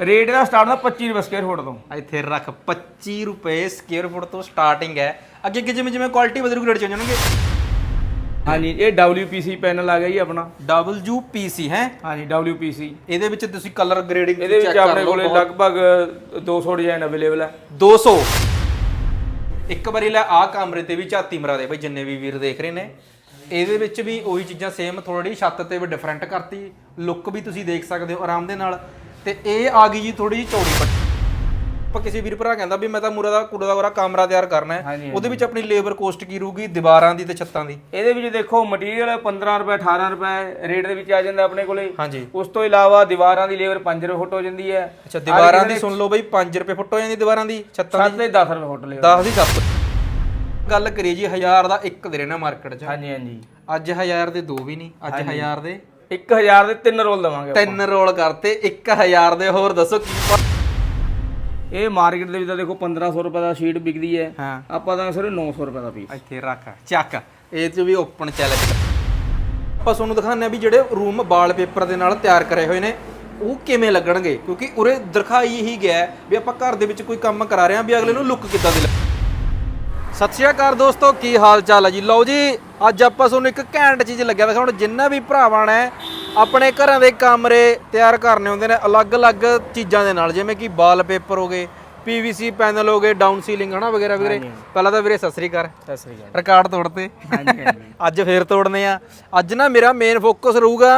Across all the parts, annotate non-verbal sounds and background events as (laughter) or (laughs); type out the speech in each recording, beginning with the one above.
Rate ਦਾ start ਦਾ 25 ਰੁਪਏ square foot ਤੋਂ। ਇੱਥੇ ਰੱਖ 25 ਰੁਪਏ ਸਕੁਅਰ ਫੁੱਟ ਤੋਂ ਸਟਾਰਟਿੰਗ ਹੈ। ਅੱਗੇ ਅੱਗੇ ਜਿਵੇਂ ਜਿਵੇਂ ਕੁਆਲਿਟੀ ਵਧੂਗੀ ਰੇਟ ਚੇਂਜ ਹੋਣਗੇ। ਹਾਂਜੀ ਇਹ WPC ਪੈਨਲ ਆ ਗਿਆ ਜੀ ਆਪਣਾ। WPC ਹੈ। ਹਾਂਜੀ WPC ਇਹਦੇ ਵਿੱਚ ਤੁਸੀਂ ਕਲਰ ਗ੍ਰੇਡਿੰਗ ਇਹਦੇ ਵਿੱਚ ਆਪਣੇ ਕੋਲੇ ਲਗਭਗ 200 ਡਿਜ਼ਾਈਨ ਅਵੇਲੇਬਲ ਹੈ। 200 ਇੱਕ ਵਾਰੀ ਲੈ ਆ ਕਮਰੇ ਤੇ ਵੀ ਝਾਤੀ ਮਰਾ ਦੇ ਬਈ ਜਿੰਨੇ ਵੀ ਵੀਰ ਦੇਖ ਰਹੇ ਨੇ। ਇਹਦੇ ਵਿੱਚ ਵੀ ਉਹੀ ਚੀਜ਼ਾਂ ਸੇਮ ਥੋੜੀ ਛੱਤ ਤੇ ਵੀ ਡਿਫਰੈਂਟ ਕਰਤੀ। ਲੁੱਕ ਵੀ ਤੁਸੀਂ ਦੇਖ ਸਕਦੇ ਹੋ ਆਰਾਮ ਦੇ ਨਾਲ। ਤੇ ਇਹ ਆ ਗਈ ਜੀ ਥੋੜੀ ਜਿਹੀ ਚੌੜੀ ਪੱਟੀ। ਆਪਾਂ ਕਿਸੇ ਵੀਰ ਭਰਾ ਕਹਿੰਦਾ ਵੀ ਮੈਂ ਤਾਂ ਮੂਰਾ ਦਾ ਕੂੜਾ ਦਾ ਉਰਾ ਕਮਰਾ ਤਿਆਰ ਕਰਨਾ ਹੈ। ਹਾਂਜੀ, ਉਹਦੇ ਵਿੱਚ ਆਪਣੀ ਲੇਬਰ ਕੋਸਟ ਕੀ ਰਹੂਗੀ ਦੀਵਾਰਾਂ ਦੀ ਤੇ ਛੱਤਾਂ ਦੀ? ਇਹਦੇ ਵਿੱਚ ਦੇਖੋ ਮਟੀਰੀਅਲ 15 ਰੁਪਏ 18 ਰੁਪਏ ਰੇਟ ਦੇ ਵਿੱਚ ਆ ਜਾਂਦਾ ਆਪਣੇ ਕੋਲੇ। ਹਾਂਜੀ। ਉਸ ਤੋਂ ਇਲਾਵਾ ਦੀਵਾਰਾਂ ਦੀ ਲੇਬਰ 5 ਰੁਪਏ ਫੁੱਟ ਹੋ ਜਾਂਦੀ ਹੈ। ਅੱਛਾ ਦੀਵਾਰਾਂ ਦੀ ਸੁਣ ਲਓ ਬਈ 5 ਰੁਪਏ ਫੁੱਟ ਹੋ ਜਾਂਦੀ ਦੀਵਾਰਾਂ ਦੀ ਛੱਤਾਂ ਦੀ। ਛੱਤ ਤੇ 10 ਰੁਪਏ ਫੁੱਟ ਲੇਬਰ। 10 ਦੀ ਛੱਤ ਗੱਲ ਕਰੀ ਜੀ 1000 ਦਾ ਇੱਕ ਦੇ ਰਹੇ ਨਾ ਮਾਰਕੀਟ 'ਚ। ਹਾਂਜੀ ਹਾਂਜੀ। ਅੱਜ 1000 ਦੇ ਦੋ ਵੀ ਨਹੀਂ ਅੱਜ 1000 ਦੇ 1000 ਦੇ ਤਿੰਨ ਰੋਲ ਦਵਾਂਗੇ ਤਿੰਨ ਰੋਲ ਕਰਤੇ 1000 ਦੇ ਹੋਰ ਦੱਸੋ ਕੀ ਇਹ ਮਾਰਕੀਟ ਦੇ ਵਿੱਚ ਤਾਂ ਦੇਖੋ 1500 ਰੁਪਏ ਦਾ ਸ਼ੀਟ ਵਿਕਦੀ ਹੈ। ਹਾਂ। ਆਪਾਂ ਤਾਂ ਸਿਰਫ 900 ਰੁਪਏ ਦਾ ਪੀਸ ਇੱਥੇ ਰੱਖ ਚੱਕ। ਇਹ ਚ ਵੀ ਓਪਨ ਚੈਲੰਜ ਆਪਾਂ ਤੁਹਾਨੂੰ ਦਿਖਾਉਂਦੇ ਆ ਵੀ ਜਿਹੜੇ ਰੂਮ ਵਾਲ ਪੇਪਰ ਦੇ ਨਾਲ ਤਿਆਰ ਕਰੇ ਹੋਏ ਨੇ ਉਹ ਕਿਵੇਂ ਲੱਗਣਗੇ? ਕਿਉਂਕਿ ਉਰੇ ਦਿਖਾਈ ਇਹੀ ਗਿਆ ਹੈ ਵੀ ਆਪਾਂ ਘਰ ਦੇ ਵਿੱਚ ਕੋਈ ਕੰਮ ਕਰਾ ਰਹੇ ਹਾਂ ਵੀ ਅਗਲੇ ਨੂੰ ਲੁੱਕ ਕਿੱਦਾਂ ਦੀ ਲੱਗੇ ਸਤਿ ਸ਼੍ਰੀ ਅਕਾਲ ਦੋਸਤੋ ਕੀ ਹਾਲ ਚਾਲ ਹੈ ਜੀ? ਲਓ ਜੀ ਅੱਜ ਆਪਾਂ ਤੁਹਾਨੂੰ ਇੱਕ ਘੈਂਟ ਚੀਜ਼ ਲੱਗਿਆ। ਦਿਖਾਉਣ ਜਿੰਨਾ ਵੀ ਭਰਾਵਾਂ ਨੇ ਆਪਣੇ ਘਰਾਂ ਦੇ ਕਮਰੇ ਤਿਆਰ ਕਰਨੇ ਹੁੰਦੇ ਨੇ ਅਲੱਗ-ਅਲੱਗ ਚੀਜ਼ਾਂ ਦੇ ਨਾਲ। ਜਿਵੇਂ ਕਿ ਵਾਲ ਪੇਪਰ ਹੋ ਗਏ ਪੀਵੀਸੀ ਪੈਨਲ ਹੋ ਗਏ ਡਾਊਨ ਸੀਲਿੰਗ ਹਨਾ ਵਗੈਰਾ ਵੀਰੇ? ਪਹਿਲਾਂ ਤਾਂ ਵੀਰੇ ਸਤਿ ਸ਼੍ਰੀ ਅਕਾਲ। ਸਤਿ ਸ੍ਰੀ ਅਕਾਲ। ਰਿਕਾਰਡ ਤੋੜਤੇ। ਹਾਂਜੀ ਹਾਂਜੀ। (laughs) ਅੱਜ ਫੇਰ ਤੋੜਨੇ ਆ। ਅੱਜ ਨਾ ਮੇਰਾ ਮੇਨ ਫੋਕਸ ਰਹੂਗਾ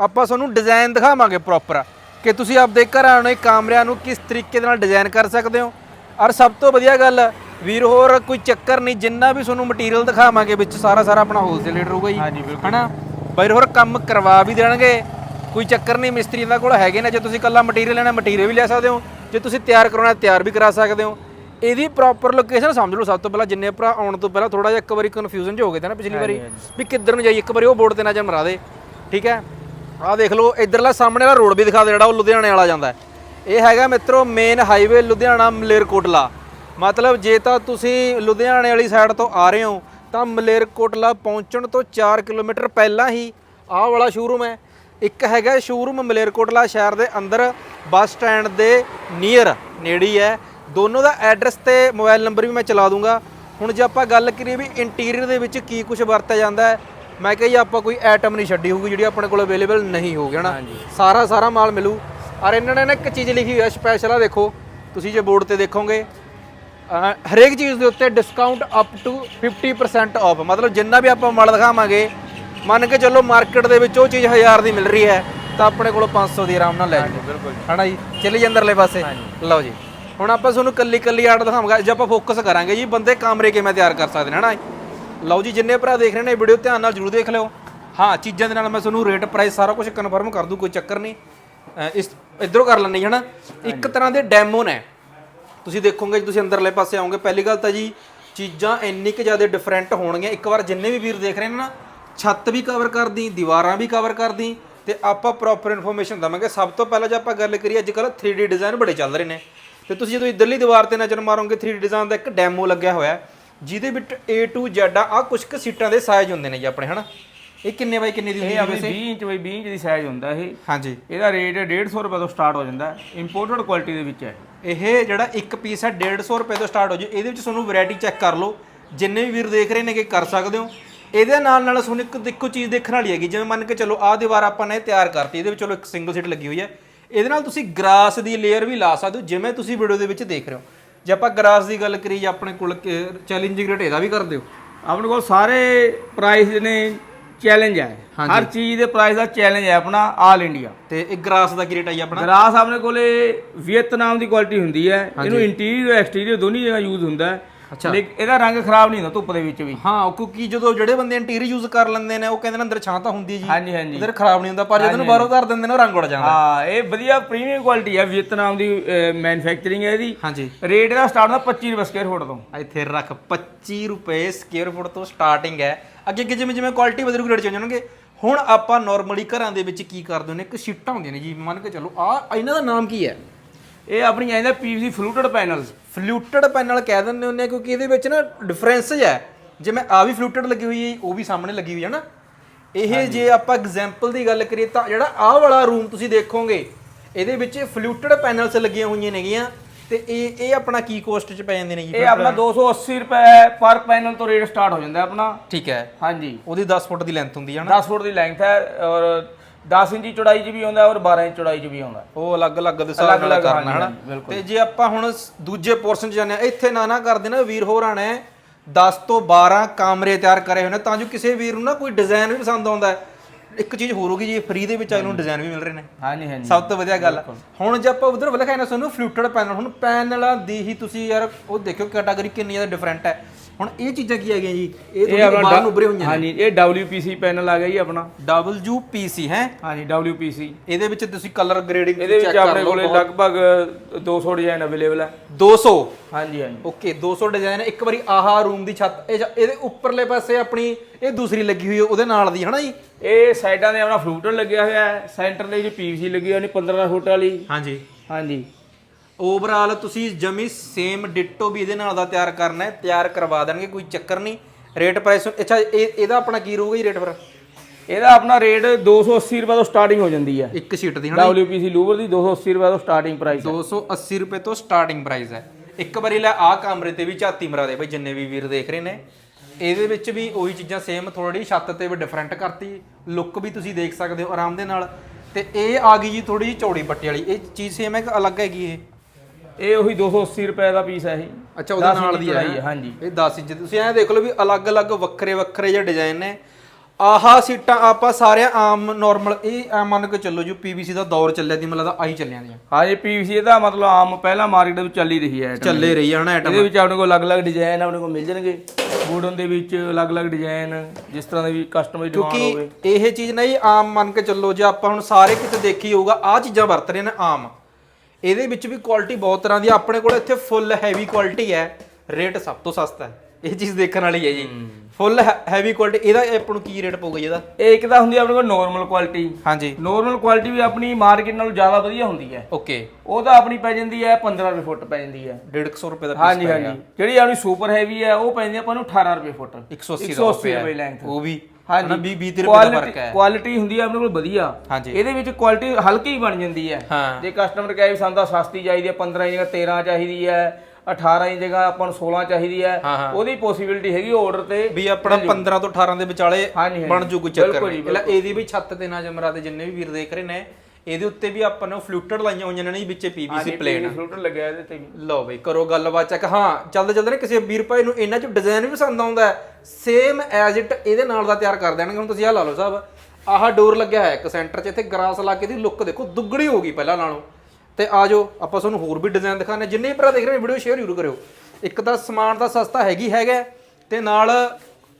ਆਪਾਂ ਤੁਹਾਨੂੰ ਡਿਜ਼ਾਈਨ ਦਿਖਾਵਾਂਗੇ ਪ੍ਰੋਪਰ ਕਿ ਤੁਸੀਂ ਆਪਦੇ ਘਰਾਂ ਨੂੰ ਕਮਰਿਆਂ ਨੂੰ ਕਿਸ ਤਰੀਕੇ ਦੇ ਨਾਲ ਡਿਜ਼ਾਈਨ ਕਰ ਸਕਦੇ ਹੋ। ਔਰ ਸਭ ਤੋਂ ਵਧੀਆ ਗੱਲ ਵੀਰ ਹੋਰ ਕੋਈ ਚੱਕਰ ਨਹੀਂ ਜਿੰਨਾ ਵੀ ਤੁਹਾਨੂੰ ਮਟੀਰੀਅਲ ਦਿਖਾਵਾਂਗੇ ਵਿੱਚ ਸਾਰਾ ਸਾਰਾ ਆਪਣਾ ਹੋਲਸੇਲ ਰੇਟ ਰਹੂਗਾ ਜੀ। ਹਾਂਜੀ, ਬਿਲਕੁਲ। ਹਨਾ? ਵੀਰ ਹੋਰ ਕੰਮ ਕਰਵਾ ਵੀ ਦੇਣਗੇ। ਕੋਈ ਚੱਕਰ ਨਹੀਂ ਮਿਸਤਰੀ ਦਾ ਕੋਲ ਹੈਗੇ ਨੇ। ਜੇ ਤੁਸੀਂ ਕੱਲਾ ਮਟੀਰੀਅਲ ਲੈਣਾ ਮਟੀਰੀਅਲ ਵੀ ਲੈ ਸਕਦੇ ਹੋ। ਜੇ ਤੁਸੀਂ ਤਿਆਰ ਕਰਾਉਣਾ ਤਿਆਰ ਵੀ ਕਰਾ ਸਕਦੇ ਹੋ। ਇਹਦੀ ਪ੍ਰੋਪਰ ਲੋਕੇਸ਼ਨ ਸਮਝ ਲਓ ਸਭ ਤੋਂ ਪਹਿਲਾਂ। ਜਿੰਨੇ ਭਰਾ ਆਉਣ ਤੋਂ ਪਹਿਲਾਂ ਥੋੜਾ ਜਿਹਾ ਇੱਕ ਵਾਰੀ ਕਨਫਿਊਜ਼ਨ ਚ ਹੋ ਗਏ ਤੇ ਨਾ ਪਿਛਲੀ ਵਾਰੀ ਵੀ ਕਿੱਧਰ ਨੂੰ ਜਾਈਏ? ਇੱਕ ਵਾਰੀ ਉਹ ਬੋਰਡ ਤੇ ਨਜ਼ਰ ਮਰਾ ਦੇ। ਠੀਕ ਹੈ? ਆਹ ਦੇਖ ਲਓ ਇਧਰਲਾ ਸਾਹਮਣੇ ਵਾਲਾ ਰੋਡ ਵੀ ਦਿਖਾ ਦੇ ਜਿਹੜਾ ਉਹ ਲੁਧਿਆਣੇ ਵਾਲਾ ਜਾਂਦਾ ਹੈ। ਇਹ ਹੈਗਾ ਮਿੱਤਰੋ ਮੇਨ ਹਾਈਵੇ ਲੁਧਿਆਣਾ ਮਲੇਰਕੋਟਲਾ। ਮਤਲਬ ਜੇ ਤਾਂ ਤੁਸੀਂ ਲੁਧਿਆਣੇ ਵਾਲੀ ਸਾਈਡ ਤੋਂ ਆ ਰਹੇ ਹੋ ਤਾਂ ਮਲੇਰਕੋਟਲਾ ਪਹੁੰਚਣ ਤੋਂ 4 ਕਿਲੋਮੀਟਰ ਪਹਿਲਾਂ ਹੀ ਆਹ ਵਾਲਾ ਸ਼ੋਰੂਮ ਹੈ। ਇੱਕ ਹੈਗਾ ਸ਼ੋਰੂਮ ਮਲੇਰਕੋਟਲਾ ਸ਼ਹਿਰ ਦੇ ਅੰਦਰ ਬੱਸ ਸਟੈਂਡ ਦੇ ਨੀਅਰ ਨੇੜੇ ਹੀ ਦੋਨੋਂ ਦਾ ਐਡਰੈਸ ਤੇ ਮੋਬਾਈਲ ਨੰਬਰ ਵੀ ਮੈਂ ਚਲਾ ਦੂੰਗਾ। ਹੁਣ ਜੇ ਆਪਾਂ ਗੱਲ ਕਰੀਏ ਵੀ ਇੰਟੀਰੀਅਰ ਦੇ ਵਿੱਚ ਕੀ ਕੁਝ ਵਰਤਿਆ ਜਾਂਦਾ ਹੈ ਮੈਂ ਕਹੀ ਆਪਾਂ ਕੋਈ ਆਈਟਮ ਨਹੀਂ ਛੱਡੀ ਹੋਊਗੀ ਜਿਹੜੀ ਆਪਣੇ ਕੋਲ ਅਵੇਲੇਬਲ ਨਹੀਂ ਹੋਊਗੀ ਹਨਾ? ਸਾਰਾ ਸਾਰਾ ਮਾਲ ਮਿਲੂ। ਔਰ ਇਹਨਾਂ ਨੇ ਇੱਕ ਚੀਜ਼ ਲਿਖੀ ਹੋਈ ਹੈ ਸਪੈਸ਼ਲ ਆ ਦੇਖੋ। ਤੁਸੀਂ ਜੇ ਬੋਰਡ ਤੇ ਦੇਖੋਗੇ ਹਰੇਕ ਚੀਜ਼ ਦੇ ਉੱਤੇ ਡਿਸਕਾਊਂਟ ਅਪ ਟੂ 50% ਆਫ ਮਤਲਬ ਜਿੰਨਾ ਵੀ ਆਪਾਂ ਮਾਲ ਦਿਖਾਵਾਂਗੇ ਮੰਨ ਕੇ ਚੱਲੋ ਮਾਰਕੀਟ ਦੇ ਵਿੱਚ ਉਹ ਚੀਜ਼ 1000 ਦੀ ਮਿਲ ਰਹੀ ਹੈ ਤਾਂ ਆਪਣੇ ਕੋਲ 500 ਦੀ ਆਰਾਮ ਨਾਲ ਲੈ ਜਾਓ। ਬਿਲਕੁਲ ਹਨਾ ਜੀ? ਚੱਲੀ ਜੀ ਅੰਦਰਲੇ ਪਾਸੇ। ਲਓ ਜੀ। ਹੁਣ ਆਪਾਂ ਤੁਹਾਨੂੰ ਕੱਲੀ ਕੱਲੀ ਆਰਟ ਦਿਖਾਵਾਂਗੇ। ਜੇ ਆਪਾਂ ਫੋਕਸ ਕਰਾਂਗੇ ਜੀ ਬੰਦੇ ਕਮਰੇ ਕਿਵੇਂ ਤਿਆਰ ਕਰ ਸਕਦੇ ਨੇ ਹਨਾ ਲਓ ਜੀ ਜਿੰਨੇ ਭਰਾ ਦੇਖ ਰਹੇ ਨੇ ਵੀਡੀਓ ਧਿਆਨ ਨਾਲ ਜਰੂਰ ਦੇਖ ਲਿਓ। ਹਾਂ ਚੀਜ਼ਾਂ ਦੇ ਨਾਲ ਮੈਂ ਤੁਹਾਨੂੰ ਰੇਟ ਪ੍ਰਾਈਸ ਸਾਰਾ ਕੁਝ ਕਨਫਰਮ ਕਰ ਦੂੰ ਕੋਈ ਚੱਕਰ ਨਹੀਂ। ਇਸ ਇਧਰੋਂ ਕਰ ਲੈਣੀ ਹਨਾ? ਇੱਕ ਤਰ੍ਹਾਂ ਦੇ ਡੈਮੋ ਨੇ। ਤੁਸੀਂ ਦੇਖੋਗੇ ਜੇ ਤੁਸੀਂ ਅੰਦਰਲੇ ਪਾਸੇ ਆਓਗੇ ਪਹਿਲੀ ਗੱਲ ਤਾਂ ਜੀ ਚੀਜ਼ਾਂ ਇੰਨੀ ਕਿ ਜ਼ਿਆਦਾ ਡਿਫਰੈਂਟ ਹੋਣਗੀਆਂ। ਇੱਕ ਵਾਰ ਜਿੰਨੇ ਵੀ ਵੀਰ ਦੇਖ ਰਹੇ ਨੇ ਨਾ ਛੱਤ ਵੀ ਕਵਰ ਕਰਦੀ ਦੀਵਾਰਾਂ ਵੀ ਕਵਰ ਕਰਦੀ ਤੇ ਆਪਾਂ ਪ੍ਰੋਪਰ ਇਨਫੋਰਮੇਸ਼ਨ ਦਵਾਂਗੇ। ਸਭ ਤੋਂ ਪਹਿਲਾਂ ਜੇ ਆਪਾਂ ਗੱਲ ਕਰੀਏ ਅੱਜ ਕੱਲ੍ਹ 3D ਡਿਜ਼ਾਈਨ ਬੜੇ ਚੱਲ ਰਹੇ ਨੇ। ਤੇ ਤੁਸੀਂ ਜਦੋਂ ਇਧਰਲੀ ਦੀਵਾਰ ਤੇ ਨਜ਼ਰ ਮਾਰੋਗੇ 3D ਡਿਜ਼ਾਈਨ ਦਾ ਇੱਕ ਡੈਮੋ ਲੱਗਿਆ ਹੋਇਆ ਜਿਹਦੇ ਵਿੱਚ A to Z ਆ ਕੁਝ ਕੁ ਸੀਟਾਂ ਦੇ ਸਾਈਜ਼ ਹੁੰਦੇ ਨੇ ਜੀ ਆਪਣੇ ਹਨਾ? ਇਹ ਕਿੰਨੇ ਬਾਈ ਕਿੰਨੇ ਦੀ ਹੁੰਦੀ ਹੈ ਵੈਸੇ? 20 ਇੰਚ ਬਾਈ 20 ਇੰਚ ਦੀ ਸਾਈਜ਼ ਹੁੰਦਾ ਇਹ। ਹਾਂਜੀ। ਇਹਦਾ ਰੇਟ 150 ਰੁਪਏ ਤੋਂ ਸਟਾਰਟ ਹੋ ਜਾਂਦਾ ਇੰਪੋਰਟਡ ਕੁਆਲਿਟੀ ਦੇ ਵਿੱਚ ਹੈ ਇਹ ਜਿਹੜਾ ਇੱਕ ਪੀਸ ਹੈ 150 ਰੁਪਏ ਤੋਂ ਸਟਾਰਟ ਹੋ ਜੇ। ਇਹਦੇ ਵਿੱਚ ਤੁਹਾਨੂੰ ਵੈਰਾਈਟੀ ਚੈੱਕ ਕਰ ਲਓ। ਜਿੰਨੇ ਵੀ ਵੀਰ ਦੇਖ ਰਹੇ ਨੇਗੇ, ਕਰ ਸਕਦੇ ਹੋ। ਇਹਦੇ ਨਾਲ ਨਾਲ ਤੁਹਾਨੂੰ ਇੱਕ ਦੇਖੋ ਚੀਜ਼ ਦੇਖਣ ਵਾਲੀ ਹੈਗੀ। ਜਿਵੇਂ ਮੰਨ ਕੇ ਚੱਲੋ, ਆਹ ਦੀਵਾਰ ਆਪਾਂ ਨੇ ਤਿਆਰ ਕਰਤੀ। ਇਹਦੇ ਵਿੱਚ ਚਲੋ ਇੱਕ ਸਿੰਗਲ ਸੀਟ ਲੱਗੀ ਹੋਈ ਹੈ। ਇਹਦੇ ਨਾਲ ਤੁਸੀਂ ਗਰਾਸ ਦੀ ਲੇਅਰ ਵੀ ਲਾ ਸਕਦੇ ਹੋ, ਜਿਵੇਂ ਤੁਸੀਂ ਵੀਡੀਓ ਦੇ ਵਿੱਚ ਦੇਖ ਰਹੇ ਹੋ। ਜੇ ਆਪਾਂ ਗਰਾਸ ਦੀ ਗੱਲ ਕਰੀਏ ਆਪਣੇ ਕੋਲ ਚੈਲੰਜਿੰਗ ਰੇਟ ਇਹਦਾ ਵੀ ਕਰ ਦਿਓ ਆਪਣੇ ਕੋਲ ਸਾਰੇ ਪ੍ਰਾਈਸ ਨੇ ਚੈਲੰਜ ਹੈ। ਹਰ ਚੀਜ਼ ਦੇ ਪ੍ਰਾਈਸ ਦਾ ਚੈਲੰਜ ਹੈ ਆਪਣਾ ਆਲ ਇੰਡੀਆ ਤੇ ਇਹ ਗਰਾਸ ਦਾ ਕੀ ਰੇਟ ਆਈ ਆਪਣਾ? ਗਲਾਸ ਆਪਣੇ ਕੋਲੇ ਵੀਅਤਨਾਮ ਦੀ ਕੁਆਲਿਟੀ ਹੁੰਦੀ ਹੈ। ਇਹਨੂੰ ਇੰਟੀਰੀਅਰ ਐਕਸਟੀਰੀਅਰ ਦੋਨੀ ਜਗ੍ਹਾ ਯੂਜ਼ ਹੁੰਦਾ ਹੈ। ਲੇਕਿਨ ਇਹਦਾ ਰੰਗ ਖਰਾਬ ਨਹੀਂ ਹੁੰਦਾ ਧੁੱਪ ਦੇ ਵਿੱਚ ਵੀ। ਹਾਂ ਕਿਉਂਕਿ ਜਦੋਂ ਜਿਹੜੇ ਬੰਦੇ ਇੰਟੀਰੀਅਰ ਯੂਜ਼ ਕਰ ਲੈਂਦੇ ਨੇ ਉਹ ਕਹਿੰਦੇ ਨੇ ਅੰਦਰ ਛਾਂ ਤਾਂ ਹੁੰਦੀ ਹੈ ਜੀ। ਹਾਂਜੀ ਹਾਂਜੀ। ਅੰਦਰ ਖਰਾਬ ਨਹੀਂ ਹੁੰਦਾ ਪਰ ਜਦੋਂ ਇਹਨੂੰ ਬਾਹਰੋਂ ਧਰ ਦਿੰਦੇ ਨੇ ਉਹ ਰੰਗ ਉੜ ਜਾਂਦਾ। ਹਾਂ ਇਹ ਵਧੀਆ ਪ੍ਰੀਮੀਅਮ ਕੁਆਲਿਟੀ ਹੈ ਵੀਅਤਨਾਮ ਦੀ ਮੈਨੂਫੈਕਚਰਿੰਗ ਹੈ ਇਹਦੀ। ਹਾਂਜੀ। ਰੇਟ ਦਾ ਸਟਾਰਟ ਦਾ 25 ਰੁਪਏ ਸਕੁਅਰ ਫੁੱਟ ਤੋਂ। ਇੱਥੇ ਰੱਖ 25 ਰੁਪਏ ਸਕੁਅਰ ਫੁੱਟ ਤੋਂ ਸਟਾਰਟਿੰਗ ਹੈ। ਅੱਗੇ ਅੱਗੇ ਜਿਵੇਂ ਜਿਵੇਂ ਕੁਆਲਿਟੀ ਵਧੂਗੀ ਰੇਟ ਚੇਂਜ ਹੋਣਗੇ। ਹੁਣ ਆਪਾਂ ਨਾਰਮਲੀ ਘਰਾਂ ਦੇ ਵਿੱਚ ਕੀ ਕਰਦੇ ਹੁੰਦੇ ਇੱਕ ਸ਼ੀਟਾਂ ਹੁੰਦੀਆਂ ਨੇ ਜੀ ਮੰਨ ਕੇ ਚੱਲੋ। ਆ ਇਹਨਾਂ ਦਾ ਨਾਮ ਕੀ ਹੈ? ਇਹ ਆਪਣੀ ਆਇੰਦਾ PVC fluted panels fluted panel ਕਹਿ ਦਿੰਦੇ ਹੁੰਦੇ ਆ ਕਿਉਂਕਿ ਇਹਦੇ ਵਿੱਚ ਨਾ ਡਿਫਰੈਂਸ ਹੈ। ਜਿਵੇਂ ਆ ਵੀ ਫਲੂਟਡ ਲੱਗੀ ਹੋਈ ਹੈ ਉਹ ਵੀ ਸਾਹਮਣੇ ਲੱਗੀ ਹੋਈ ਹੈ ਨਾ। ਇਹ ਜੇ ਆਪਾਂ ਐਗਜ਼ਾਮਪਲ ਦੀ ਗੱਲ ਕਰੀਏ ਤਾਂ ਜਿਹੜਾ ਆਹ ਵਾਲਾ ਰੂਮ ਤੁਸੀਂ ਦੇਖੋਗੇ ਇਹਦੇ ਵਿੱਚ ਫਲੂਟਡ ਪੈਨਲਸ ਲੱਗੀਆਂ ਹੋਈਆਂ ਨੇਗੀਆਂ ਤੇ ਇਹ ਇਹ ਆਪਣਾ ਕੀ ਕੋਸਟ ਚ ਪੈ ਜਾਂਦੇ ਨੇ ਜੀ ਇਹ ਆਪਣਾ 280 ਰੁਪਏ ਪਰ ਪੈਨਲ ਤੋਂ ਰੇਟ ਸਟਾਰਟ ਹੋ ਜਾਂਦਾ ਆਪਣਾ। ਠੀਕ ਹੈ। ਹਾਂਜੀ। ਉਹਦੀ 10 ਫੁੱਟ ਦੀ ਲੈਂਥ ਹੁੰਦੀ ਹੈ ਨਾ। 10 ਫੁੱਟ ਦੀ ਲੈਂਥ ਹੈ ਔਰ 10 ਇੰਚੀ ਚੌੜਾਈ 'ਚ ਵੀ ਆਉਂਦਾ ਔਰ 12 ਇੰਚ ਚੌੜਾਈ 'ਚ ਵੀ ਆਉਂਦਾ। ਉਹ ਅਲੱਗ-ਅਲੱਗ ਦੇ ਹਿਸਾਬ ਨਾਲ ਅਲੱਗ-ਅਲੱਗ, ਕਰਨਾ ਹਾਂਜੀ, ਹਨਾ। ਹਾਂਜੀ, ਬਿਲਕੁਲ। ਤੇ ਜੇ ਆਪਾਂ ਹੁਣ ਸ- ਦੂਜੇ ਪੋਰਸ਼ਨ 'ਚ ਜਾਂਦੇ ਆ ਇੱਥੇ ਨਾ ਨਾ ਕਰਦੇ ਨਾ ਵੀਰ ਹੋਰਾਂ ਨੇ 10 ਤੋਂ 12 ਕਮਰੇ ਤਿਆਰ ਕਰੇ ਹੋਏ ਨੇ ਤਾਂ ਜੋ ਕਿਸੇ ਵੀਰ ਨੂੰ ਨਾ ਕੋਈ ਡਿਜ਼ਾਈਨ ਵੀ ਪਸੰਦ ਆਉਂਦਾ ਹੈ। ਇੱਕ ਚੀਜ਼ ਹੋਰ ਹੋਗੀ ਜੀ ਫ੍ਰੀ ਦੇ ਵਿੱਚ ਅਗਲੇ ਨੂੰ ਡਿਜ਼ਾਈਨ ਵੀ ਮਿਲ ਰਹੇ ਨੇ। ਹਾਂਜੀ ਹਾਂਜੀ। ਸਭ ਤੋਂ ਵਧੀਆ ਗੱਲ। ਹੁਣ ਜੇ ਆਪਾਂ ਉਧਰ ਲਿਖਾਇਆ ਨਾ ਸਾਨੂੰ ਫਲੂਟਡ ਪੈਨਲ ਹੁਣ ਪੈਨਲਾਂ ਦੀ ਹੀ ਤੁਸੀਂ ਯਾਰ ਉਹ ਦੇਖਿਓ ਕੈਟਾਗਰੀ ਕਿੰਨੀ ਜ਼ਿਆਦਾ ਡਿਫਰੈਂਟ ਹੈ। ਹੁਣ ਇਹ ਚੀਜ਼ਾਂ ਕੀ ਹੈਗੀਆਂ ਜੀ? ਇਹ ਆਪਣਾ ਬਾਹਰ ਨੂੰ ਉੱਭਰੇ ਹੋਈਆਂ ਹਾਂਜੀ ਇਹ WPC ਪੈਨਲ ਆ ਗਿਆ ਜੀ ਆਪਣਾ। WPC ਹੈ? ਹਾਂਜੀ WPC ਇਹਦੇ ਵਿੱਚ ਤੁਸੀਂ ਕਲਰ ਗ੍ਰੇਡਿੰਗ ਇਹਦੇ ਵਿੱਚ ਆਪਣੇ ਕੋਲੇ ਲਗਭਗ 200 ਡਿਜ਼ਾਈਨ ਅਵੇਲੇਬਲ ਹੈ। 200 ਹਾਂਜੀ ਹਾਂਜੀ। ਓਕੇ 200 ਡਿਜ਼ਾਈਨ ਇੱਕ ਵਾਰੀ ਆਹਾ ਰੂਮ ਦੀ ਛੱਤ ਇਹਦੇ ਉੱਪਰਲੇ ਪਾਸੇ ਆਪਣੀ ਇਹ ਦੂਸਰੀ ਲੱਗੀ ਹੋਈ ਹੈ ਉਹਦੇ ਨਾਲ ਦੀ ਹਨਾ ਜੀ? ਇਹ ਸਾਈਡਾਂ ਦੇ ਆਪਣਾ ਫਲੂਟਰ ਲੱਗਿਆ ਹੋਇਆ ਹੈ। ਸੈਂਟਰ ਦੇ ਵਿੱਚ PVC ਲੱਗੀ ਹੋਈ ਹੈ 15 ਫੁੱਟ ਵਾਲੀ। ਹਾਂਜੀ। ਹਾਂਜੀ। ਓਵਰਆਲ ਤੁਸੀਂ ਜਮੀ ਸੇਮ ਡਿਟੋ ਵੀ ਇਹਦੇ ਨਾਲ ਦਾ ਤਿਆਰ ਕਰਨਾ ਹੈ ਤਿਆਰ ਕਰਵਾ ਦੇਣਗੇ ਕੋਈ ਚੱਕਰ ਨਹੀਂ। ਰੇਟ ਪ੍ਰਾਈਸ ਅੱਛਾ ਇਹ ਇਹਦਾ ਆਪਣਾ ਕੀ ਰਹੂਗਾ ਜੀ ਰੇਟ ਫਿਰ? ਇਹਦਾ ਆਪਣਾ ਰੇਟ 280 ਰੁਪਏ ਤੋਂ ਸਟਾਰਟਿੰਗ ਹੋ ਜਾਂਦੀ ਹੈ। ਇੱਕ ਸ਼ੀਟ ਦੀ ਹਨਾ WPC ਲੂਵਰ ਦੀ 280 ਰੁਪਏ ਤੋਂ ਸਟਾਰਟਿੰਗ ਪ੍ਰਾਈਸ 280 ਰੁਪਏ ਤੋਂ ਸਟਾਰਟਿੰਗ ਪ੍ਰਾਈਸ ਹੈ। ਇੱਕ ਵਾਰੀ ਲੈ ਆ ਕਮਰੇ ਤੇ ਵੀ ਝਾਤੀ ਮਰਾ ਦੇ ਬਈ ਜਿੰਨੇ ਵੀ ਵੀਰ ਦੇਖ ਰਹੇ ਨੇ। ਇਹਦੇ ਵਿੱਚ ਵੀ ਉਹੀ ਚੀਜ਼ਾਂ ਸੇਮ ਥੋੜੀ ਛੱਤ ਤੇ ਵੀ ਡਿਫਰੈਂਟ ਕਰਤੀ। ਲੁੱਕ ਵੀ ਤੁਸੀਂ ਦੇਖ ਸਕਦੇ ਹੋ ਆਰਾਮ ਦੇ ਨਾਲ। ਤੇ ਇਹ ਆ ਗਈ ਜੀ ਥੋੜੀ ਜਿਹੀ ਚੌੜੀ ਪੱਟੀ ਵਾਲੀ। ਇਹ ਚੀਜ਼ ਸੇਮ ਹੈ ਕਿ ਅਲੱਗ ਹੈਗੀ ਇਹ? ਇਹ ਉਹੀ 280 ਰੁਪਏ ਦਾ ਪੀਸ ਹੈ ਇਹ। ਅੱਛਾ ਉਹਦੇ 10 ਨਾਲ ਦੀ ਹੈ। ਹਾਂਜੀ। ਇਹ 10 ਇੰਚ ਤੁਸੀਂ ਐਂ ਦੇਖ ਲਓ ਵੀ ਅਲੱਗ-ਅਲੱਗ ਵੱਖਰੇ ਵੱਖਰੇ ਜਿਹੇ ਡਿਜ਼ਾਈਨ ਨੇ। ਆਹਾ ਸੀਟਾਂ ਆਪਾਂ ਸਾਰੇ ਆਮ ਨਾਰਮਲ ਇਹ ਐਂ ਮੰਨ ਕੇ ਚੱਲੋ ਜੋ ਪੀਵੀਸੀ ਦਾ ਦੌਰ ਚੱਲਿਆ ਦੀ ਮਤਲਬ ਆਹੀ ਚੱਲਿਆਂ ਦੀਆਂ। ਹਾਂ ਇਹ PVC ਦਾ ਮਤਲਬ ਆਮ ਪਹਿਲਾਂ ਮਾਰਕੀਟ ਵਿੱਚ ਚੱਲੀ ਰਹੀ ਹੈ item। ਚੱਲੇ ਰਹੀ ਆ ਹਨਾ ਆਈਟਮ ਇਹਦੇ ਵਿੱਚ ਆਪਣੇ ਕੋਲ ਅਲੱਗ-ਅਲੱਗ ਡਿਜ਼ਾਈਨ ਆਪਣੇ ਕੋਲ ਮਿਲ ਜਾਣਗੇ। ਵੂਡਨ ਦੇ ਵਿੱਚ ਅਲੱਗ-ਅਲੱਗ ਡਿਜ਼ਾਈਨ ਜਿਸ ਤਰ੍ਹਾਂ ਦੇ ਵੀ ਕਸਟਮਰ ਦੀ ਡਿਮਾਂਡ ਹੋਵੇ। ਕਿਉਂਕਿ ਇਹ ਚੀਜ਼ ਨਹੀਂ ਆਮ ਮੰਨ ਕੇ ਚੱਲੋ ਜੇ ਆਪਾਂ ਹੁਣ ਸਾਰੇ ਕਿਤੇ ਦੇਖੀ ਹੋਊਗਾ ਆ ਚੀਜ਼ਾਂ ਵਰਤ ਰਹੇ ਨੇ ਆਮ। ਇਹਦੇ ਵਿੱਚ ਵੀ ਕੁਆਲਿਟੀ ਬਹੁਤ ਤਰ੍ਹਾਂ ਦੀ ਆ। ਆਪਣੇ ਕੋਲ ਇੱਥੇ ਫੁੱਲ ਹੈਵੀ ਕੁਆਲਿਟੀ ਹੈ। ਰੇਟ ਸਭ ਤੋਂ ਸਸਤਾ ਹੈ। ਇਹ ਚੀਜ਼ ਦੇਖਣ ਵਾਲੀ ਹੈ ਜੀ। ਫੁੱਲ ਹੈਵੀ ਕੁਆਲਿਟੀ ਇਹਦਾ ਆਪਾਂ ਨੂੰ ਕੀ ਰੇਟ ਪਊਗਾ ਜੀ ਇਹਦਾ? ਇਹ ਇੱਕ ਤਾਂ ਹੁੰਦੀ ਆਪਣੇ ਕੋਲ ਨਾਰਮਲ ਕੁਆਲਿਟੀ ਹਾਂਜੀ। ਨਾਰਮਲ ਕੁਆਲਿਟੀ ਵੀ ਆਪਣੀ ਮਾਰਕੀਟ ਨਾਲੋਂ ਜ਼ਿਆਦਾ ਵਧੀਆ ਹੁੰਦੀ ਹੈ। ਓਕੇ ਉਹਦਾ ਆਪਣੀ ਪੈ ਜਾਂਦੀ ਹੈ 15 ਰੁਪਏ ਫੁੱਟ ਪੈ ਜਾਂਦੀ ਹੈ। 150 ਰੁਪਏ ਦਾ ਹਾਂਜੀ ਹਾਂਜੀ। ਜਿਹੜੀ ਆਪਣੀ ਸੁਪਰ ਹੈਵੀ ਹੈ ਉਹ ਪੈਂਦੀ ਆਪਾਂ ਨੂੰ 18 ਰੁਪਏ ਫੁੱਟ। 180 180 ਰੁਪਏ ਲੈਂਥ ਉਹ ਵੀ ਹਾਂਜੀ। 20 20 ਰੁਪਏ ਦਾ ਫ਼ਰਕ ਹੈ। ਕੁਆਲਿਟੀ ਹੁੰਦੀ ਹੈ ਆਪਣੇ ਕੋਲ ਵਧੀਆ। ਹਾਂਜੀ। ਇਹਦੇ ਵਿੱਚ ਕੁਆਲਿਟੀ ਹਲਕੀ ਹੀ ਬਣ ਜਾਂਦੀ ਹੈ। ਹਾਂ। ਜੇ ਕਸਟਮਰ ਕਹੇ ਵੀ ਸਾਨੂੰ ਤਾਂ ਸਸਤੀ ਚਾਹੀਦੀ ਹੈ 15 ਦੀ ਜਗ੍ਹਾ 13 ਚਾਹੀਦੀ ਹੈ 18 ਦੀ ਜਗ੍ਹਾ ਆਪਾਂ ਨੂੰ 16 ਚਾਹੀਦੀ ਹੈ। ਉਹਦੀ ਪੋਸਿਬਿਲਿਟੀ ਹੈਗੀ ਆਰਡਰ ਤੇ। ਵੀ ਆਪਣਾ 15 ਤੋਂ 18 ਦੇ ਵਿਚਾਲੇ। ਬਣ ਜੂ ਕੋਈ ਚੱਕਰ ਨਹੀਂ ਇਹਦੀ ਵੀ ਛੱਤ ਤੇ ਨਾ ਜਮਰਾ ਦੇ ਜਿੰਨੇ ਵੀ ਵੀਰ ਦੇਖ ਰਹੇ ਨੇ ਇਹਦੇ ਉੱਤੇ ਵੀ ਆਪਾਂ ਨੇ ਫਲੂਟਡ ਲਾਈਆਂ ਹੋਈਆਂ ਨੇ ਵਿੱਚੇ ਪੀਵੀਸੀ ਪਲੇਨ ਫਲੂਟਰ ਲੱਗਿਆ ਇਹਦੇ ਤੇ ਵੀ। ਲਓ ਬਈ ਕਰੋ ਗੱਲਬਾਤ ਚੱਕ ਹਾਂ ਚੱਲਦੇ ਚੱਲਦੇ ਨੇ ਕਿਸੇ ਵੀਰ ਭਾਈ ਨੂੰ ਇਹਨਾਂ ਚ ਡਿਜ਼ਾਈਨ ਵੀ ਪਸੰਦ ਆਉਂਦਾ ਸੇਮ ਐਜ਼ ਇਟ ਇਹਦੇ ਨਾਲ ਦਾ ਤਿਆਰ ਕਰ ਦੇਣਗੇ। ਹੁਣ ਤੁਸੀਂ ਆਹ ਲਾ ਲਓ ਸਾਹਿਬ ਆਹ ਡੋਰ ਲੱਗਿਆ ਹੋਇਆ ਇੱਕ ਸੈਂਟਰ 'ਚ। ਇੱਥੇ ਗਰਾਸ ਲਾ ਕੇ ਦੀ ਲੁੱਕ ਦੇਖੋ ਦੁੱਗਣੀ ਹੋ ਗਈ ਪਹਿਲਾਂ ਨਾਲੋਂ। ਤੇ ਆ ਜਾਓ ਆਪਾਂ ਤੁਹਾਨੂੰ ਹੋਰ ਵੀ ਡਿਜ਼ਾਈਨ ਦਿਖਾਣੇ ਜਿੰਨੇ ਵੀ ਭਰਾ ਦੇਖ ਰਹੇ ਨੇ ਵੀਡੀਓ ਸ਼ੇਅਰ ਜ਼ਰੂਰ ਕਰਿਓ। ਇੱਕ ਤਾਂ ਸਮਾਨ ਤਾਂ ਸਸਤਾ ਹੈਗੀ ਹੈਗਾ ਤੇ ਨਾਲ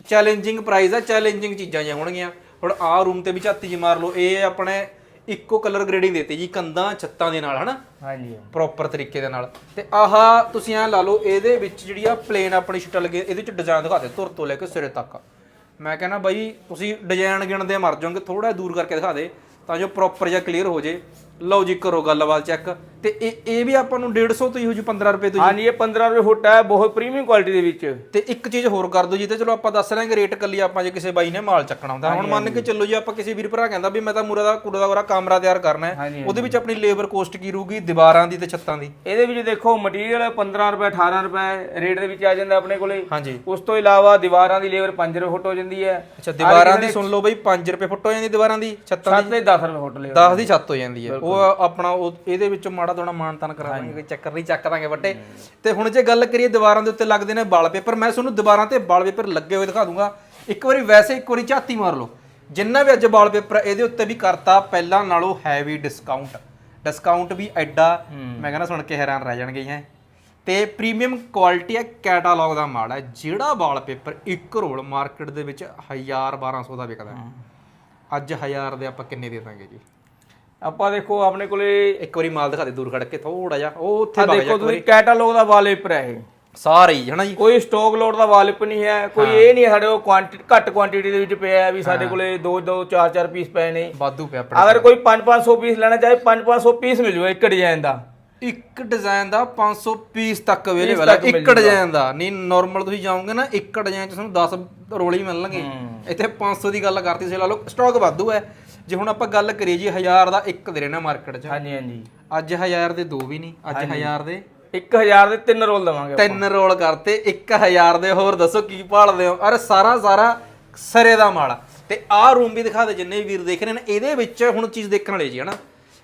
ਚੈਲੰਜਿੰਗ ਪ੍ਰਾਈਸ ਆ ਚੈਲੰਜਿੰਗ ਚੀਜ਼ਾਂ ਜਿਹੀਆਂ ਹੋਣਗੀਆਂ। ਹੁਣ ਆਹ ਰੂਮ ਤੇ ਵੀ ਝਾਤੀ ਜੀ ਮਾਰ ਲਓ। ਇਹ ਆਪਣੇ ਇੱਕੋ ਕਲਰ ਗ੍ਰੇਡਿੰਗ ਦਿੱਤੀ ਜੀ ਕੰਧਾਂ ਛੱਤਾਂ ਦੇ ਨਾਲ ਹਨਾ? ਹਾਂਜੀ ਪ੍ਰੋਪਰ ਤਰੀਕੇ ਦੇ ਨਾਲ। ਤੇ ਆਹ ਤੁਸੀਂ ਐ ਲਾ ਲਓ ਇਹਦੇ ਵਿੱਚ ਜਿਹੜੀ ਆ ਪਲੇਨ ਆਪਣੀ ਸ਼ੀਟ ਲੱਗੇ ਇਹਦੇ ਵਿੱਚ ਡਿਜ਼ਾਈਨ ਦਿਖਾ ਦੇ ਧੁਰ ਤੋਂ ਲੈ ਕੇ ਸਿਰੇ ਤੱਕ। ਮੈਂ ਕਹਿੰਦਾ ਬਾਈ ਤੁਸੀਂ ਡਿਜ਼ਾਈਨ ਗਿਣਦੇ ਮਰ ਜਾਓਗੇ ਥੋੜਾ ਦੂਰ ਕਰਕੇ ਦਿਖਾ ਦੇ ਤਾਂ ਜੋ ਪ੍ਰੋਪਰ ਜਾਂ ਕਲੀਅਰ ਹੋ ਜੇ। ਲਓ ਜੀ ਕਰੋ ਗੱਲਬਾਤ ਚੈੱਕ ਤੇ ਇਹ ਇਹ ਵੀ ਆਪਾਂ ਨੂੰ 150 ਤੋਂ ਹੀ ਹੋ ਜੂ 15 ਰੁਪਏ ਤੋਂ ਜੀ। ਹਾਂਜੀ ਇਹ 15 ਰੁਪਏ ਫੁੱਟ ਹੈ ਬਹੁਤ ਪ੍ਰੀਮੀਅਮ ਕੁਆਲਿਟੀ ਦੇ ਵਿੱਚ। ਤੇ ਇੱਕ ਚੀਜ਼ ਹੋਰ ਕਰ ਦਿਓ ਜੀ ਤੇ ਚਲੋ ਆਪਾਂ ਦੱਸ ਰਹੇ ਹਾਂ ਰੇਟ ਕੱਲੀ ਆਪਾਂ ਜੇ ਕਿਸੇ ਬਾਈ ਨੇ ਮਾਲ ਚੱਕਣਾ ਹੁੰਦਾ। ਹੁਣ ਮੰਨ ਕੇ ਚੱਲੋ ਜੀ ਆਪਾਂ ਕਿਸੇ ਵੀਰ ਭਰਾ ਕਹਿੰਦਾ ਵੀ ਮੈਂ ਤਾਂ ਮੂਰਾ ਦਾ ਕੁੜਾ ਦਾ ਵਰਾ ਕਮਰਾ ਤਿਆਰ ਕਰਨਾ ਹੈ। ਉਹਦੇ ਵਿੱਚ ਆਪਣੀ ਲੇਬਰ ਕੋਸਟ ਕੀ ਰਹੂਗੀ? ਦੀਵਾਰਾਂ ਦੀ ਤੇ ਛੱਤਾਂ ਦੀ। ਇਹਦੇ ਵਿੱਚ ਦੇਖੋ ਮਟੀਰੀਅਲ 15 ਰੁਪਏ 18 ਰੁਪਏ ਰੇਟ ਦੇ ਵਿੱਚ ਆ ਜਾਂਦਾ ਆਪਣੇ ਕੋਲੇ। ਹਾਂਜੀ। ਉਸ ਤੋਂ ਇਲਾਵਾ ਦੀਵਾਰਾਂ ਦੀ ਲੇਬਰ 5 ਰੁਪਏ ਫੁੱਟ ਹੋ ਜਾਂਦੀ ਹੈ। ਅੱਛਾ ਦੀਵਾਰਾਂ ਦੀ ਸੁਣ ਲਓ ਬਈ 5 ਰੁਪਏ ਫੁੱਟ ਹੋ ਜਾਂਦੀ ਦੀਵਾਰਾਂ ਦੀ ਛੱਤਾਂ ਤੇ 10 ਰੁਪਏ ਫੁੱਟ ਲੇਬਰ 10 ਦੀ ਛੱਤ ਹੋ ਜਾਂਦੀ ਹੈ। ਉਹ ਆਪਣਾ ਉਹ ਇਹਦੇ ਵਿੱਚੋਂ ਮਾੜਾ ਦੋਣਾ ਮਾਨਤਾਨ ਕਰਾ ਦਾਂਗੇ ਕੋਈ ਚੱਕਰ ਨਹੀਂ ਚੱਕ ਦਾਂਗੇ ਵੱਡੇ ਤੇ ਹੁਣ ਜੇ ਗੱਲ ਕਰੀਏ ਦੀਵਾਰਾਂ ਦੇ ਉੱਤੇ ਲੱਗਦੇ ਨੇ ਵਾਲ ਪੇਪਰ ਮੈਂ ਤੁਹਾਨੂੰ ਦੀਵਾਰਾਂ ਤੇ ਵਾਲ ਪੇਪਰ ਲੱਗੇ ਹੋਏ ਦਿਖਾ ਦੂੰਗਾ। ਇੱਕ ਵਾਰੀ ਵੈਸੇ ਇੱਕ ਵਾਰੀ ਝਾਤੀ ਮਾਰ ਲਓ। ਜਿੰਨਾ ਵੀ ਅੱਜ ਵਾਲ ਪੇਪਰ ਇਹਦੇ ਉੱਤੇ ਵੀ ਕਰਤਾ ਪਹਿਲਾਂ ਨਾਲੋਂ ਹੈਵੀ ਡਿਸਕਾਊਂਟ ਡਿਸਕਾਊਂਟ ਵੀ ਐਡਾ ਮੈਂ ਕਹਿੰਦਾ ਸੁਣ ਕੇ ਹੈਰਾਨ ਰਹਿ ਜਾਣਗੇ ਹੈ। ਤੇ ਪ੍ਰੀਮੀਅਮ ਕੁਆਲਿਟੀ ਹੈ ਕੈਟਾਲੌਗ ਦਾ ਮਾਲ ਹੈ ਜਿਹੜਾ ਵਾਲ ਪੇਪਰ ਇੱਕ ਰੋਲ ਮਾਰਕੀਟ ਦੇ ਵਿੱਚ 1000 1200 ਦਾ ਵਿਕਦਾ ਹੈ। ਅੱਜ 1000 ਦੇ ਆਪਾਂ ਕਿੰਨੇ ਦੇ ਦਾਂਗੇ ਜੀ? ਆਪਾਂ ਦੇਖੋ ਆਪਣੇ ਕੋਲੇ ਇੱਕ ਵਾਰੀ ਮਾਲ ਦਿਖਾ ਦੇ ਦੂਰ ਖੜ ਕੇ ਥੋੜਾ ਜਿਹਾ। ਉਹ ਉੱਥੇ ਆ ਦੇਖੋ ਤੁਸੀਂ ਕੈਟਾਲੌਗ ਦਾ ਵਾਲਪੇਪਰ ਹੈ ਇਹ। ਸਾਰੇ ਹੀ ਹਨਾ ਜੀ? ਕੋਈ ਸਟਾਕ ਲੋਡ ਦਾ ਵਾਲਪੇਪਰ ਨਹੀਂ ਹੈ ਕੋਈ ਇਹ ਨਹੀਂ ਹੈ ਸਾਡੇ ਕੋਲ ਕੁਆਂਟੀਟੀ ਘੱਟ ਕੁਆਂਟੀਟੀ ਦੇ ਵਿੱਚ ਪਿਆ ਹੈ ਵੀ ਸਾਡੇ ਕੋਲੇ 2 2 4 4 ਪੀਸ ਪਏ ਨੇ। ਵਾਧੂ ਪਿਆ ਆਪਣੇ ਅਗਰ ਕੋਈ 5 500 ਪੀਸ ਲੈਣਾ ਚਾਹੇ 5 500 ਪੀਸ ਮਿਲ ਜੂਗਾ ਇੱਕ ਡਿਜ਼ਾਈਨ ਦਾ। ਇੱਕ ਡਿਜ਼ਾਈਨ ਦਾ 500 ਪੀਸ ਤੱਕ ਅਵੇਲੇਬਲ ਹੈ। ਇੱਕ ਡਿਜ਼ਾਈਨ ਦਾ। ਨਹੀਂ ਨਾਰਮਲ ਤੁਸੀਂ ਜਾਓਗੇ ਨਾ ਇੱਕ ਡਿਜ਼ਾਈਨ ਚ ਤੁਹਾਨੂੰ 10 ਰੋਲ ਹੀ ਮਿਲਣਗੇ। ਇੱਥੇ 500 ਦੀ ਗੱਲ ਕਰਤੀ ਸੀ ਲਾ ਲਓ ਸਟਾਕ ਵਾਧੂ ਹੈ। ਜੇ ਹੁਣ ਆਪਾਂ ਗੱਲ ਕਰੀਏ ਜੀ 1000 ਦਾ ਇੱਕ ਦੇ ਰਹੇ ਨਾ ਮਾਰਕੀਟ 'ਚ। ਹਾਂਜੀ ਹਾਂਜੀ। ਅੱਜ 1000 ਦੇ ਦੋ ਵੀ ਨਹੀਂ ਅੱਜ 1000 ਦੇ 1000 ਦੇ ਤਿੰਨ ਰੋਲ ਦਵਾਂਗੇ ਤਿੰਨ ਰੋਲ ਕਰਤੇ 1000 ਦੇ ਹੋਰ ਦੱਸੋ ਕੀ ਭਾਲਦੇ ਹੋ? ਅਰੇ ਸਾਰਾ ਸਾਰਾ ਸਰੇ ਦਾ ਮਾਲ। ਤੇ ਆਹ ਰੂਮ ਵੀ ਦਿਖਾ ਦੇ ਜਿੰਨੇ ਵੀਰ ਦੇਖ ਰਹੇ ਨੇ ਇਹਦੇ ਵਿੱਚ ਹੁਣ ਚੀਜ਼ ਦੇਖਣ ਵਾਲੀ ਜੀ ਹਨਾ?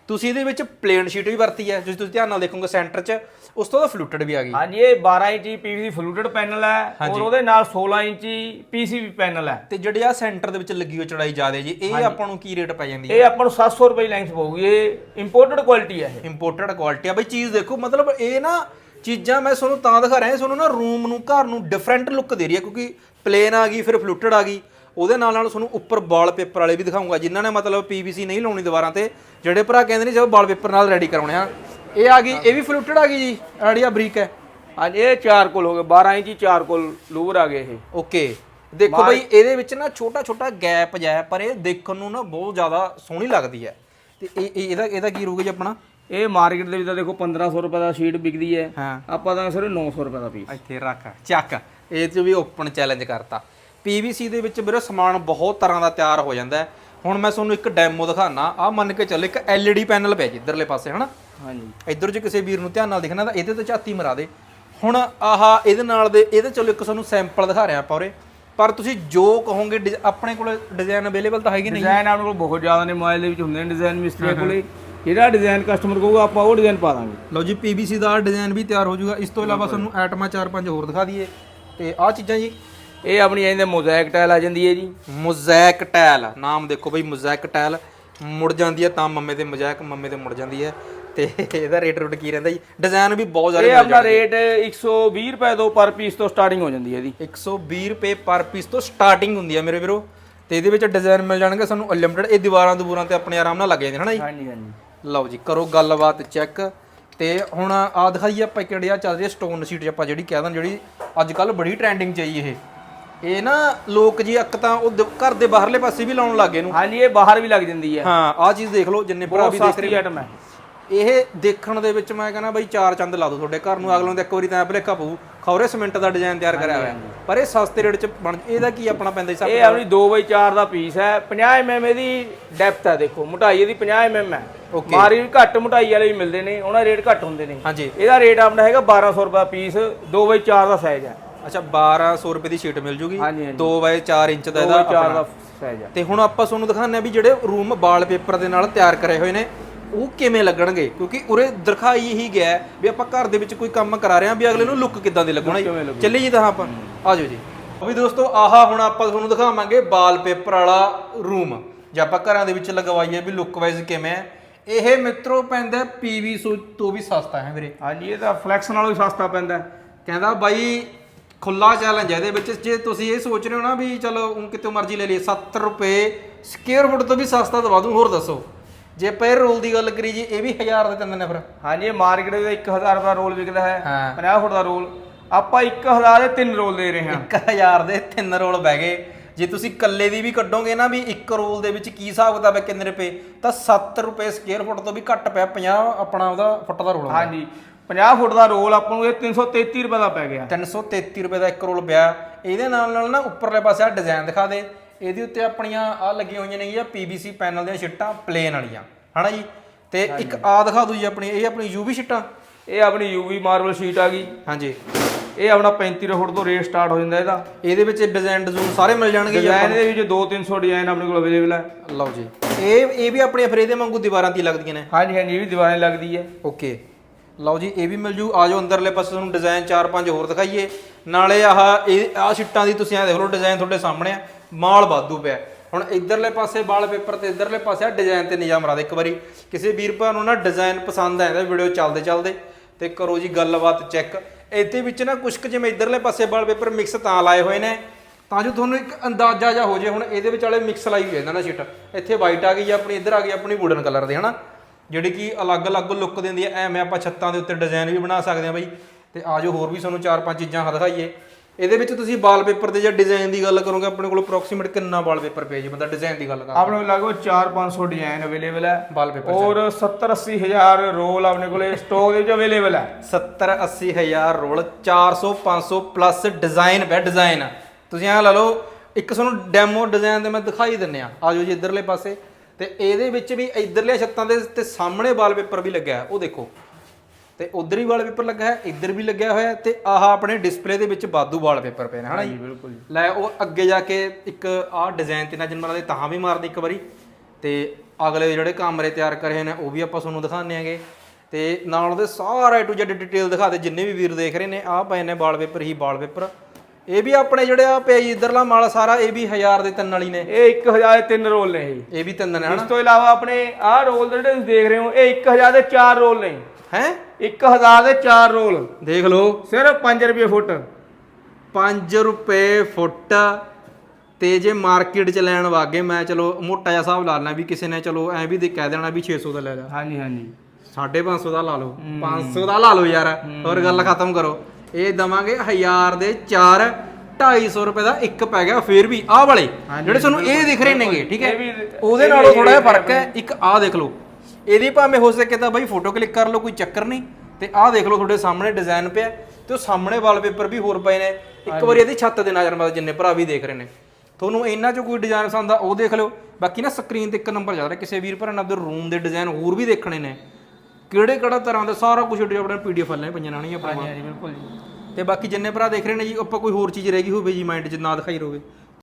ਤੁਸੀਂ ਇਹਦੇ ਵਿੱਚ ਪਲੇਨ ਸ਼ੀਟ ਵੀ ਵਰਤੀ ਹੈ ਜੇ ਤੁਸੀਂ ਧਿਆਨ ਨਾਲ ਦੇਖੋਗੇ ਸੈਂਟਰ 'ਚ ਉਸ ਤੋਂ ਤਾਂ ਫਲੂਟਡ ਵੀ ਆ ਗਈ। ਹਾਂਜੀ ਇਹ 12 ਇੰਚੀ ਪੀਵੀਸੀ ਫਲੂਟਡ ਪੈਨਲ ਹੈ ਔਰ ਉਹਦੇ ਨਾਲ 16 ਇੰਚੀ ਪੀਸੀਬੀ ਪੈਨਲ ਹੈ। ਤੇ ਜਿਹੜੀ ਆ ਸੈਂਟਰ ਦੇ ਵਿੱਚ ਲੱਗੀ ਹੋਈ ਚੜਾਈ ਜ਼ਿਆਦੇ ਜੀ ਇਹ ਆਪਾਂ ਨੂੰ ਕੀ ਰੇਟ ਪੈ ਜਾਂਦੀ ਹੈ? ਇਹ ਆਪਾਂ ਨੂੰ 700 ਰੁਪਏ ਲੈਂਥ ਪਊਗੀ ਇਹ ਇੰਪੋਰਟਡ ਕੁਆਲਿਟੀ ਹੈ ਇਹ। ਇੰਪੋਰਟਡ ਕੁਆਲਿਟੀ ਆ। ਬਈ ਚੀਜ਼ ਦੇਖੋ ਮਤਲਬ ਇਹ ਨਾ ਚੀਜ਼ਾਂ ਮੈਂ ਤੁਹਾਨੂੰ ਤਾਂ ਦਿਖਾ ਰਿਹਾ ਤੁਹਾਨੂੰ ਨਾ ਰੂਮ ਨੂੰ ਘਰ ਨੂੰ ਡਿਫਰੈਂਟ ਲੁੱਕ ਦੇ ਰਹੀ ਹੈ ਕਿਉਂਕਿ ਪਲੇਨ ਆ ਗਈ ਫਿਰ ਫਲੂਟਡ ਆ ਗਈ। ਉਹਦੇ ਨਾਲ ਨਾਲ ਤੁਹਾਨੂੰ ਉੱਪਰ ਵਾਲ ਪੇਪਰ ਵਾਲੇ ਵੀ ਦਿਖਾਉਂਗਾ ਜਿਨ੍ਹਾਂ ਨੇ ਮਤਲਬ ਪੀਵੀਸੀ ਨਹੀਂ ਲਾਉਣੀ ਦੀਵਾਰਾਂ ਤੇ ਜਿਹੜੇ ਭਰਾ ਕਹਿੰਦੇ ਨੇ ਜਦੋਂ ਵਾਲ ਪੇਪਰ ਨਾਲ ਰੈਡੀ ਕਰਾਉਣੇ ਆ। ਇਹ ਆ ਗਈ ਇਹ ਵੀ ਫਲੂਟਡ ਆ ਗਈ ਜੀ ਆੜੀ ਆ ਬਰੀਕ ਹੈ। ਹਾਂਜੀ ਇਹ ਚਾਰ ਕੋਲ ਹੋ ਗਏ 12 ਇੰਚੀ ਚਾਰ ਕੋਲ ਲੂਵਰ ਆ ਗਏ ਇਹ। ਓਕੇ ਦੇਖੋ ਬਈ ਇਹਦੇ ਵਿੱਚ ਨਾ ਛੋਟਾ ਛੋਟਾ ਗੈਪ ਜਾਇਆ ਪਰ ਇਹ ਦੇਖਣ ਨੂੰ ਨਾ ਬਹੁਤ ਜ਼ਿਆਦਾ ਸੋਹਣੀ ਲੱਗਦੀ ਹੈ। ਤੇ ਇਹ ਇਹ- ਇਹਦਾ ਇਹਦਾ ਕੀ ਰਹੂਗਾ ਜੀ ਆਪਣਾ? ਇਹ ਮਾਰਕੀਟ ਦੇ ਵਿੱਚ ਤਾਂ ਦੇਖੋ 1500 ਰੁਪਏ ਦਾ ਸ਼ੀਟ ਵਿਕਦੀ ਹੈ। ਹਾਂ। ਆਪਾਂ ਤਾਂ ਸਿਰਫ 900 ਰੁਪਏ ਦਾ ਪੀਸ ਇੱਥੇ ਰੱਖ ਚੱਕ। ਇਹ ਚ ਵੀ ਓਪਨ ਚੈਲੰਜ ਕਰਤਾ। ਪੀਵੀਸੀ ਦੇ ਵਿੱਚ ਵੀਰੇ ਸਮਾਨ ਬਹੁਤ ਤਰ੍ਹਾਂ ਦਾ ਤਿਆਰ ਹੋ ਜਾਂਦਾ ਹੈ। ਹੁਣ ਮੈਂ ਤੁਹਾਨੂੰ ਇੱਕ ਡੈਮੋ ਦਿਖਾਣਾ ਆ ਮੰਨ ਕੇ ਚੱਲ ਇੱਕ LED ਪੈਨਲ ਪਿਆ ਜੀ ਇਧਰਲੇ ਪਾਸੇ ਹਨਾ? ਹਾਂਜੀ। ਇਧਰ ਜੇ ਕਿਸੇ ਵੀਰ ਨੂੰ ਧਿਆਨ ਨਾਲ ਦੇਖਣਾ ਤਾਂ ਇਹਦੇ ਤੇ ਝਾਤੀ ਮਰਾ ਦੇ। ਹੁਣ ਆਹ ਇਹਦੇ ਨਾਲ ਦੇ ਇਹਦੇ ਚਲੋ ਇੱਕ ਤੁਹਾਨੂੰ ਸੈਂਪਲ ਦਿਖਾ ਰਿਹਾ ਆਪਾਂ ਉਰੇ। ਪਰ ਤੁਸੀਂ ਜੋ ਕਹੋਗੇ ਡਿਜ਼- ਆਪਣੇ ਕੋਲ ਡਿਜ਼ਾਈਨ ਅਵੇਲੇਬਲ ਤਾਂ ਹੈਗੇ ਨਹੀਂ। ਡਿਜ਼ਾਈਨ ਆਪਣੇ ਕੋਲ ਬਹੁਤ ਜ਼ਿਆਦਾ ਨੇ ਮੋਬਾਈਲ ਦੇ ਵਿੱਚ ਹੁੰਦੇ ਨੇ ਡਿਜ਼ਾਈਨ ਮਿਸਤਰੀਆਂ ਕੋਲੇ। ਜਿਹੜਾ ਡਿਜ਼ਾਈਨ ਕਸਟਮਰ ਕਹੂਗਾ ਆਪਾਂ ਉਹ ਡਿਜ਼ਾਈਨ ਪਾ ਦਾਂਗੇ। ਲਓ ਜੀ ਪੀਵੀਸੀ ਦਾ ਡਿਜ਼ਾਈਨ ਵੀ ਤਿਆਰ ਹੋ ਜਾਊਗਾ। ਇਸ ਤੋਂ ਇਲਾਵਾ ਤੁਹਾਨੂੰ ਆਈਟਮਾਂ 4-5 ਹੋਰ ਦਿਖਾ ਦਈਏ। ਤੇ ਆਹ ਚੀਜ਼ਾਂ ਜੀ ਇਹ ਆਪਣੀ ਇਹਦੇ ਮੋਜ਼ੈਕ ਟਾਈਲ ਆ ਜਾਂਦੀ ਹੈ ਜੀ। ਮੋਜ਼ੈਕ ਟਾਇਲ ਨਾਮ ਦੇਖੋ ਬਈ ਮੋਜ਼ੈਕ ਟਾਇਲ। ਮੁੜ ਜਾਂਦੀ ਹੈ ਤਾਂ ਮੰਮੇ ਤੇ ਮੋਜ਼ੈਕ ਮੰਮੇ ਤੇ ਮੁੜ ਜਾਂਦੀ ਹੈ। ਤੇ ਇਹਦਾ ਰੇਟ ਰੂਟ ਕੀ ਰਹਿੰਦਾ ਜੀ? ਡਿਜ਼ਾਈਨ ਵੀ ਬਹੁਤ ਇਹ ਜ਼ਿਆਦਾ ਆਪਣਾ ਰੇਟ 120 ਰੁਪਏ ਤੋਂ ਪਰ ਪੀਸ ਤੋਂ ਸਟਾਰਟਿੰਗ ਹੋ ਜਾਂਦੀ ਹੈ ਇਹਦੀ 120 ਰੁਪਏ ਪਰ ਪੀਸ ਤੋਂ ਸਟਾਰਟਿੰਗ ਹੁੰਦੀ ਹੈ ਮੇਰੇ ਵੀਰੋ। ਤੇ ਇਹਦੇ ਵਿੱਚ ਡਿਜ਼ਾਈਨ ਮਿਲ ਜਾਣਗੇ ਸਾਨੂੰ ਅਨਲਿਮਿਟਡ ਇਹ ਦੀਵਾਰਾਂ ਦੂਰਾਂ ਤੇ ਆਪਣੇ ਆਰਾਮ ਨਾਲ ਲੱਗ ਜਾਂਦੇ ਹਨਾ ਜੀ? ਹਾਂਜੀ ਹਾਂਜੀ। ਲਓ ਜੀ ਕਰੋ ਗੱਲਬਾਤ ਚੈੱਕ ਤੇ ਹੁਣ ਆ ਦਿਖਾਈਏ ਆਪਾਂ ਕਿਹੜੀ ਆ ਚੱਲ ਰਹੀ ਹੈ ਸਟੋਨ ਸ਼ੀਟ ਆਪਾਂ ਜਿਹੜੀ ਕਹਿ ਦਾਂ ਜਿਹੜੀ ਅੱਜ ਕੱਲ ਬੜੀ ਟ੍ਰੈਂਡਿੰਗ ਚ ਆਈ ਇਹ। ਇਹ ਨਾ ਲੋਕ ਜੀ ਇੱਕ ਤਾਂ ਉਹ ਦ- ਘਰ ਦੇ ਬਾਹਰਲੇ ਪਾਸੇ ਵੀ ਲਾਉਣ ਲੱਗੇ ਨੂੰ ਹਾਂਜੀ ਇਹ ਬਾਹਰ ਵੀ ਲੱਗ ਜਾਂਦੀ ਹੈ। ਹਾਂ ਆਹ ਚੀਜ਼ ਦੇਖ ਲਓ ਜਿੰਨੇ ਭਰਾ ਬਹੁਤ ਵੀ ਦੇਖ ਸਸਤੀ ਆਈਟਮ ਹੈ। ਇਹ ਦੇਖਣ ਦੇ ਵਿੱਚ ਮੈਂ ਕਹਿੰਦਾ ਬਈ ਚਾਰ ਚੰਦ ਲਾ ਦੋ ਤੁਹਾਡੇ ਘਰ ਨੂੰ ਅਗਲੋਂ ਦੇ ਇੱਕ ਵਾਰੀ ਤਾਂ ਭਲੇਖਾ ਪਊ ਖੌਰੇ ਸਿਮੈਂਟ ਦਾ ਡਿਜ਼ਾਈਨ ਤਿਆਰ ਕਰਿਆ ਹੋਇਆ। ਪਰ ਇਹ ਸਸਤੇ ਰੇਟ ਚ ਬਣ ਇਹਦਾ ਕੀ ਆਪਣਾ ਪੈਂਦਾ ਜੀ ਇਹ ਆਪਣੀ 2x4 ਦਾ ਪੀਸ ਹੈ 50 mm ਇਹਦੀ ਡੈਪਥ ਹੈ ਦੇਖੋ ਮੋਟਾਈ ਇਹਦੀ 50 mm ਹੈ। Okay. ਮਾਰੀ ਵੀ ਘੱਟ ਮੋਟਾਈ ਵਾਲੇ ਵੀ ਮਿਲਦੇ ਨੇ ਉਹਨਾਂ ਰੇਟ ਘੱਟ ਹੁੰਦੇ ਨੇ। ਹਾਂਜੀ। ਇਹਦਾ ਰੇਟ ਆਪਣਾ ਹੈਗਾ 1200 ਰੁਪਏ ਪੀਸ 2x4 ਦਾ ਸਾਈਜ਼ ਹੈ। ਅੱਛਾ 1200 ਰੁਪਏ ਦੀ ਸ਼ੀਟ ਮਿਲ ਜੂਗੀ। ਹਾਂਜੀ, ਹਾਂਜੀ। 2 ਬਾਏ 4 ਇੰਚ ਦਾ ਇਹਦਾ 2x4 ਆਪਣਾ ਦਾ ਸਾਈਜ਼ ਹੈ ਤੇ ਹੁਣ ਆਪਾਂ ਤੁਹਾਨੂੰ ਦਿਖਾਉਂਦੇ ਆ ਵੀ ਜਿਹੜੇ ਰੂਮ ਵਾਲ ਪੇਪਰ ਦੇ ਨਾਲ ਤਿਆਰ ਕਰੇ ਹੋਏ ਨੇ ਉਹ ਕਿਵੇਂ ਲੱਗਣਗੇ? ਕਿਉਂਕਿ ਉਰੇ ਦਿਖਾਈ ਇਹੀ ਗਿਆ ਹੈ ਵੀ ਆਪਾਂ ਘਰ ਦੇ ਵਿੱਚ ਕੋਈ ਕੰਮ ਕਰਾ ਰਹੇ ਹਾਂ ਵੀ ਅਗਲੇ ਨੂੰ ਲੁੱਕ ਕਿੱਦਾਂ ਦੀ ਲੱਗਣਾ। ਕਿਵੇਂ ਜੀ ਲੱਗੂ। ਚੱਲੀ ਜੀ ਤਾਂ ਆਪਾਂ। ਆ ਜਾਓ ਜੀ। ਉਹ ਵੀ ਦੋਸਤੋ ਆਹਾ ਹੁਣ ਆਪਾਂ ਤੁਹਾਨੂੰ ਦਿਖਾਵਾਂਗੇ ਵਾਲ ਪੇਪਰ ਵਾਲਾ ਰੂਮ ਜੇ ਆਪਾਂ ਘਰਾਂ ਦੇ ਵਿੱਚ ਲਗਵਾਈਏ ਵੀ ਲੁੱਕ ਵਾਈਜ਼ ਕਿਵੇਂ ਹੈ। ਇਹ ਮਿੱਤਰੋ ਪੈਂਦਾ ਪੀਵੀ ਤੋਂ ਵੀ ਸਸਤਾ ਹੈ ਵੀਰੇ। ਹਾਂਜੀ ਇਹ ਤਾਂ ਫਲੈਕਸ ਨਾਲੋਂ ਵੀ ਸਸਤਾ ਪੈਂਦਾ ਹੈ। ਕਹਿੰਦਾ ਬਾਈ ਖੁੱਲਾ ਚੈਲੰਜ ਹੈ ਇਹਦੇ ਵਿੱਚ। ਜੇ ਤੁਸੀਂ ਇਹ ਸੋਚ ਰਹੇ ਹੋ ਨਾ ਵੀ ਚਲੋ ਉਹ ਕਿਤੇ ਮਰਜ਼ੀ ਲੈ ਲਈਏ 70 ਰੁਪਏ ਸਕੁਅਰ ਫੁੱਟ ਤੋਂ ਵੀ ਸਸਤਾ ਦਵਾ ਦੂੰ ਹੋਰ ਦੱਸੋ। ਜੇ ਪੈਰ ਰੋਲ ਦੀ ਗੱਲ ਕਰੀ ਜੀ ਇਹ ਵੀ 1000 ਦੇ ਦਿੰਦੇ ਨੇ ਫਿਰ। ਹਾਂਜੀ ਇਹ ਮਾਰਕੀਟ ਦੇ 1000 ਰੁਪਏ ਰੋਲ ਵਿਕਦਾ ਹੈ ਹਾਂ। 50 ਫੁੱਟ ਦਾ ਰੋਲ ਆਪਾਂ 1000 ਦੇ ਤਿੰਨ ਰੋਲ ਦੇ ਰਹੇ ਹਾਂ। 1000 ਦੇ ਤਿੰਨ ਰੋਲ ਬਹਿ ਗਏ। ਜੇ ਤੁਸੀਂ ਕੱਲੇ ਦੀ ਵੀ ਕੱਢੋਗੇ ਨਾ ਵੀ ਇੱਕ ਰੋਲ ਦੇ ਵਿੱਚ ਕੀ ਹਿਸਾਬ ਕਿਤਾਬ ਹੈ ਕਿੰਨੇ ਰੁਪਏ ਤਾਂ 7 ਰੁਪਏ ਸਕੁਅਰ ਫੁੱਟ ਤੋਂ ਵੀ ਘੱਟ ਪਿਆ 50 ਆਪਣਾ ਉਹਦਾ ਫੁੱਟ ਦਾ ਰੋਲ। ਹਾਂਜੀ। 50 ਫੁੱਟ ਦਾ ਰੋਲ ਆਪਾਂ ਨੂੰ ਇਹ 333 ਰੁਪਏ ਦਾ ਪੈ ਗਿਆ। 333 ਰੁਪਏ ਦਾ ਇੱਕ ਰੋਲ ਪਿਆ। ਇਹਦੇ ਨਾਲ ਨਾਲ ਨਾ ਉੱਪਰਲੇ ਪਾਸੇ ਆ ਡਿਜ਼ਾਈਨ ਦਿਖਾ ਦੇ। ਇਹਦੇ ਉੱਤੇ ਆਪਣੀਆਂ ਆ ਲੱਗੀਆਂ ਹੋਈਆਂ ਨੇ ਇਹ ਪੀਵੀਸੀ ਪੈਨਲ ਦੀਆਂ ਸ਼ੀਟਾਂ ਪਲੇਨ ਵਾਲੀਆਂ। ਹਨਾ ਜੀ? ਤੇ ਇੱਕ ਆ ਦਿਖਾ ਦੂ ਜੀ ਆਪਣੀ ਇਹ ਆਪਣੀ ਯੂਵੀ ਸ਼ੀਟਾਂ? ਇਹ ਆਪਣੀ ਯੂਵੀ ਮਾਰਬਲ ਸ਼ੀਟ ਆ ਗਈ। ਹਾਂਜੀ। ਇਹ ਆਪਣਾ 35 ਫੁੱਟ ਤੋਂ ਰੇਟ ਸਟਾਰਟ ਹੋ ਜਾਂਦਾ ਇਹਦਾ। ਇਹਦੇ ਵਿੱਚ ਡਿਜ਼ਾਈਨ ਡਿਜ਼ੂਨ ਸਾਰੇ ਮਿਲ ਜਾਣਗੇ ਜੀ ਡਿਜ਼ਾਈਨ ਦੇ ਵਿੱਚ 2-300 ਡਿਜ਼ਾਈਨ ਆਪਣੇ ਕੋਲ ਅਵੇਲੇਬਲ ਹੈ ਲਓ ਜੀ। ਇਹ ਇਹ ਵੀ ਆਪਣੇ ਫਰੇਦੇ ਵਾਂਗੂ ਦੀਵਾਰਾਂ ਤੇ ਲੱਗਦੀਆਂ ਨੇ? ਹਾਂਜੀ ਹਾਂਜੀ ਇਹ ਵੀ ਦੀਵਾਰਾਂ ਲੱਗਦੀ ਹੈ ਓਕੇ ਲਓ ਜੀ, ਇਹ ਵੀ ਮਿਲ ਜੂ। ਆਜੋ ਅੰਦਰਲੇ ਪਾਸੇ ਤੁਹਾਨੂੰ ਡਿਜ਼ਾਈਨ 4-5 ਹੋਰ ਦਿਖਾਈਏ। ਨਾਲੇ ਆਹ, ਇਹ, ਆਹ ਸ਼ੀਟਾਂ ਦੀ ਤੁਸੀਂ ਆ ਦੇਖ ਲਓ ਡਿਜ਼ਾਈਨ ਤੁਹਾਡੇ ਸਾਹਮਣੇ ਆ। ਮਾਲ ਵਾਧੂ ਪਿਆ। ਹੁਣ ਇਧਰਲੇ ਪਾਸੇ ਵਾਲ ਪੇਪਰ ਤੇ ਇਧਰਲੇ ਪਾਸੇ ਆ ਡਿਜ਼ਾਈਨ ਤੇ ਨਿਜਾਮ ਰਾ ਦੇ ਇੱਕ ਵਾਰੀ। ਕਿਸੇ ਵੀਰ ਭਰਾ ਨੂੰ ਨਾ ਡਿਜ਼ਾਈਨ ਪਸੰਦ ਆਇਆ ਤਾਂ ਵੀਡੀਓ ਚੱਲਦੇ ਚੱਲਦੇ ਤੇ ਕਰੋ ਜੀ ਗੱਲਬਾਤ ਚੈੱਕ ਇਹਦੇ ਵਿੱਚ ਨਾ ਕੁਛ ਕੁ ਜਿਵੇਂ ਇਧਰਲੇ ਪਾਸੇ ਵਾਲ ਪੇਪਰ ਮਿਕਸ ਤਾਂ ਲਾਏ ਹੋਏ ਨੇ। ਤਾਂ ਜੋ ਤੁਹਾਨੂੰ ਇੱਕ ਅੰਦਾਜ਼ਾ ਜਾ ਹੋ ਜੇ, ਹੁਣ ਇਹਦੇ ਵਿੱਚ ਵਾਲੇ ਮਿਕਸ ਲਾਈ ਹੋਈ ਹੈ ਇਹਨਾਂ ਨਾਲ ਸ਼ੀਟ ਇੱਥੇ ਵਾਈਟ ਆ ਗਈ ਜਾਂ ਆਪਣੀ, ਇੱਧਰ ਆ ਗਈ ਆਪਣੀ ਵੁਡਨ ਕਲਰ ਦੇ, ਹਨਾ? ਜਿਹੜੀ ਕਿ ਅਲੱਗ-ਅਲੱਗ ਲੁੱਕ ਦਿੰਦੀ ਹੈ ਐਵੇਂ ਆਪਾਂ ਛੱਤਾਂ ਦੇ ਉੱਤੇ ਡਿਜ਼ਾਈਨ ਵੀ ਬਣਾ ਸਕਦੇ ਹਾਂ ਬਈ। ਤੇ ਆਜੋ ਹੋਰ ਵੀ ਤੁਹਾਨੂੰ ਚਾਰ ਪੰਜ ਚੀਜ਼ਾਂ ਦਿਖਾਈਏ। ਇਹਦੇ ਵਿੱਚ ਤੁਸੀਂ ਵਾਲਪੇਪਰ ਦੇ ਜਾਂ ਡਿਜ਼ਾਈਨ ਦੀ ਗੱਲ ਕਰੋਗੇ ਆਪਣੇ ਕੋਲ ਅਪਰੋਕਸੀਮੇਟ ਕਿੰਨਾ ਵਾਲਪੇਪਰ ਪਿਆ ਜੀ ਬੰਦਾ ਡਿਜ਼ਾਈਨ ਦੀ ਗੱਲ ਕਰ ਆਪਣੇ ਕੋਲ ਲਗਭਗ 4-500 ਡਿਜ਼ਾਈਨ ਅਵੇਲੇਬਲ ਹੈ। ਵਾਲਪੇਪਰ ਔਰ 70-80 ਹਜ਼ਾਰ ਰੋਲ ਆਪਣੇ ਕੋਲੇ ਸਟਾਕ ਦੇ ਵਿੱਚ ਅਵੇਲੇਬਲ ਹੈ। 70 80 ਹਜ਼ਾਰ ਰੋਲ 400 500 ਪਲੱਸ ਡਿਜ਼ਾਈਨ ਪਿਆ ਡਿਜ਼ਾਈਨ ਤੁਸੀਂ ਐਂ ਲਾ ਲਓ ਇੱਕ ਤੁਹਾਨੂੰ ਡੈਮੋ ਡਿਜ਼ਾਈਨ ਦੇ ਮੈਂ ਦਿਖਾਈ ਦਿੰਨੇ ਆ। ਆਜੋ ਜੀ ਇਧਰਲੇ ਪਾਸੇ। ਤੇ ਇਹਦੇ ਵਿੱਚ ਵੀ ਇਧਰਲੇ ਛੱਤਾਂ ਦੇ ਤੇ ਸਾਹਮਣੇ ਵਾਲਪੇਪਰ ਵੀ ਲੱਗਿਆ ਉਹ ਦੇਖੋ। ਤੇ ਉਧਰ ਹੀ ਵਾਲਪੇਪਰ ਲੱਗਾ ਹੈ ਇੱਧਰ ਵੀ ਲੱਗਿਆ ਹੋਇਆ ਤੇ ਆਹ ਆਪਣੇ ਡਿਸਪਲੇ ਦੇ ਵਿੱਚ ਬਾਦੂ ਵਾਲਪੇਪਰ ਪਏ ਨੇ ਹਨਾ ਜੀ? ਬਿਲਕੁਲ ਲੈ ਉਹ ਅੱਗੇ ਜਾ ਕੇ ਇੱਕ ਆਹ ਡਿਜ਼ਾਈਨ ਤੇ ਨਾ ਜਨਮਰਾਂ ਦੇ ਤਾਂ ਵੀ ਮਾਰਦੇ ਇੱਕ ਵਾਰੀ। ਤੇ ਅਗਲੇ ਜਿਹੜੇ ਕਮਰੇ ਤਿਆਰ ਕਰੇ ਨੇ ਉਹ ਵੀ ਆਪਾਂ ਤੁਹਾਨੂੰ ਦਿਖਾਉਂਦੇ ਆਂਗੇ। ਤੇ ਨਾਲ ਉਹਦੇ ਸਾਰਾ to Z ਡਿਟੇਲ ਦਿਖਾ ਦੇ ਜਿੰਨੇ ਵੀ ਵੀਰ ਦੇਖ ਰਹੇ ਨੇ ਆਹ ਪਏ ਨੇ ਵਾਲਪੇਪਰ ਹੀ ਵਾਲਪੇਪਰ ਇਹ ਵੀ ਆਪਣੇ ਜਿਹੜੇ ਆ ਪਿਆ ਜੀ ਇਧਰਲਾ ਮਾਲ ਸਾਰਾ ਇਹ ਵੀ 1000 ਦੇ ਤਿੰਨ ਵਾਲੀ ਨੇ। ਇਹ 1000 ਦੇ ਤਿੰਨ ਰੋਲ ਨੇ ਇਹ। ਇਹ ਵੀ ਤਿੰਨ ਨੇ ਇਸ ਹਨਾ ਤੋਂ ਇਲਾਵਾ ਆਪਣੇ ਆਹ ਰੋਲ ਜਿਹੜੇ ਤੁਸੀਂ ਦੇਖ ਰਹੇ ਹੋ ਇਹ 1000 ਦੇ ਚਾਰ ਰੋਲ ਨੇ। ਹੈ? 1000 ਦੇ ਚਾਰ ਰੋਲ। ਦੇਖ ਲਓ। ਸਿਰਫ 5 ਰੁਪਏ ਫੁੱਟ। 5 ਰੁਪਏ ਫੁੱਟ। ਤੇ ਜੇ ਮਾਰਕੀਟ ਚ ਲੈਣ ਵਾਗੇ ਮੈਂ ਚਲੋ ਮੋਟਾ ਜਿਹਾ ਹਿਸਾਬ ਲਾ ਲੈਣਾ ਵੀ ਕਿਸੇ ਨੇ ਚਲੋ ਐ ਵੀ ਦੇ ਕਹਿ ਦੇਣਾ ਵੀ 600 ਦਾ ਲੈ ਜਾ ਹਾਂਜੀ ਹਾਂਜੀ। 550 ਦਾ ਲਾ ਲਓ। 500 ਦਾ ਲਾ ਲਓ ਯਾਰ ਹੋਰ ਗੱਲ ਖਤਮ ਕਰੋ। ਇਹ ਦਵਾਂਗੇ 1000 ਦੇ 4 250 ਰੁਪਏ ਦਾ ਇੱਕ ਪੈ ਗਿਆ ਫੇਰ ਵੀ ਆਹ ਵਾਲੇ ਜਿਹੜੇ ਤੁਹਾਨੂੰ ਇਹ ਦਿਖ ਰਹੇ ਨੇਗੇ ਠੀਕ ਹੈ? ਉਹਦੇ ਨਾਲੋਂ ਥੋੜਾ ਜਿਹਾ ਫ਼ਰਕ ਹੈ ਇੱਕ ਆਹ ਦੇਖ ਲਓ। ਇਹਦੀ ਭਾਵੇਂ ਹੋ ਸਕੇ ਤਾਂ ਬਾਈ ਫੋਟੋ ਕਲਿੱਕ ਕਰ ਲਓ ਕੋਈ ਚੱਕਰ ਨਹੀਂ। ਤੇ ਆਹ ਦੇਖ ਲਓ ਤੁਹਾਡੇ ਸਾਹਮਣੇ ਡਿਜ਼ਾਈਨ ਪਿਆ ਤੇ ਉਹ ਸਾਹਮਣੇ ਵਾਲਪੇਪਰ ਵੀ ਹੋਰ ਪਏ ਨੇ। ਇੱਕ ਵਾਰੀ ਇਹਦੀ ਛੱਤ ਦੇ ਨਜ਼ਰ ਮਾਰੋ ਜਿੰਨੇ ਭਰਾ ਵੀ ਦੇਖ ਰਹੇ ਨੇ। ਤੁਹਾਨੂੰ ਇਹਨਾਂ ਚੋਂ ਕੋਈ ਡਿਜ਼ਾਈਨ ਪਸੰਦ ਆ ਉਹ ਦੇਖ ਲਿਓ। ਬਾਕੀ ਨਾ ਸਕਰੀਨ ਤੇ ਇੱਕ ਨੰਬਰ ਚੱਲ ਰਿਹਾ ਕਿਸੇ ਵੀਰ ਭਰਾ ਨੇ ਆਪਦੇ ਰੂਮ ਦੇ ਡਿਜ਼ਾਈਨ ਹੋਰ ਵੀ ਦੇਖਣੇ ਨੇ। ਕਿਹੜੇ ਕਿਹੜਾ ਤਰ੍ਹਾਂ ਦੇ ਸਾਰਾ ਕੁਝ ਆਪਣੇ ਪੀਡੀਐਫ ਹੀ ਪਈਆਂ ਨਾਣੀ ਆਪਣੇ ਹਾਂਜੀ ਬਿਲਕੁਲ ਜੀ। ਤੇ ਬਾਕੀ ਜਿੰਨੇ ਭਰਾ ਦੇਖ ਰਹੇ ਨੇ ਜੀ ਆਪਾਂ ਕੋਈ ਹੋਰ ਚੀਜ਼ ਰਹਿ ਗਈ ਹੋਵੇ ਜੀ ਮਾਈਂਡ 'ਚ ਨਾ ਦਿਖਾਈ ਰੋਵੇ।